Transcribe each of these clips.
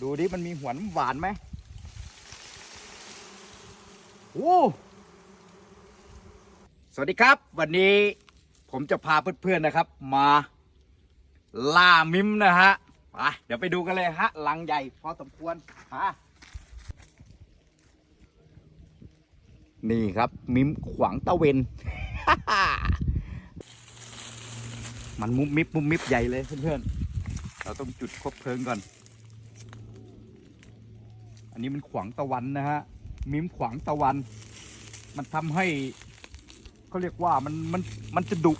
ดูดิมันมีหัวน้ำหวานไหมโอ้สวัสดีครับ วันนี้ผมจะพาเพื่อนๆนะครับ มาล่ามิมนะฮะไปเดี๋ยวไปดูกันเลยฮะลังใหญ่พอสมควรฮะนี่ครับ มิมขวางตะเวน มันมุบมิบมุบมิบใหญ่เลยเพื่อนๆ เราต้องจุดคบเพลิงก่อน อันนี้มันขวางตะวันนะฮะมิมขวางตะวัน มันทำให้เขาเรียกว่ามันมันมันจะดุ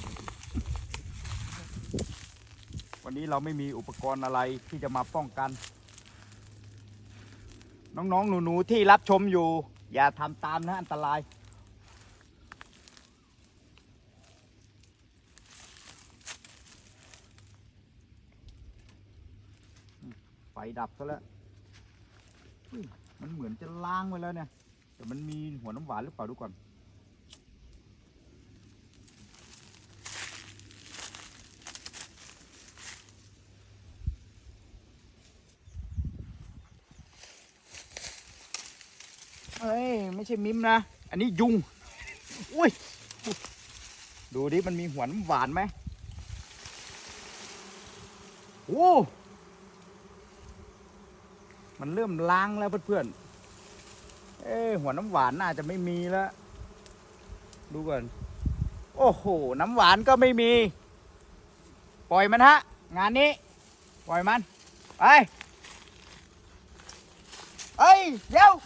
วันนี้เราไม่มีอุปกรณ์อะไรที่จะมาป้องกัน น้องๆหนูๆที่รับชมอยู่ อย่าทำตามนะอันตราย ไฟดับซะแล้ว มันเหมือนจะล้างไว้แล้วเนี่ย แต่มันมีหัวน้ำหวานหรือเปล่าดูก่อน เอ้ย ไม่ใช่มิมนะ อันนี้ยุง อุ้ย ดูดิมันมีหัวน้ำหวานไหมโอ้ มันเริ่มล้างแล้วเพื่อนๆ เอ้ยหัวน้ำหวานน่าจะไม่มีแล้ว ดูก่อน โอ้โห น้ำหวานก็ไม่มี ปล่อยมันฮะ งานนี้ ปล่อยมัน ไป เอ้ย เดี๋ยว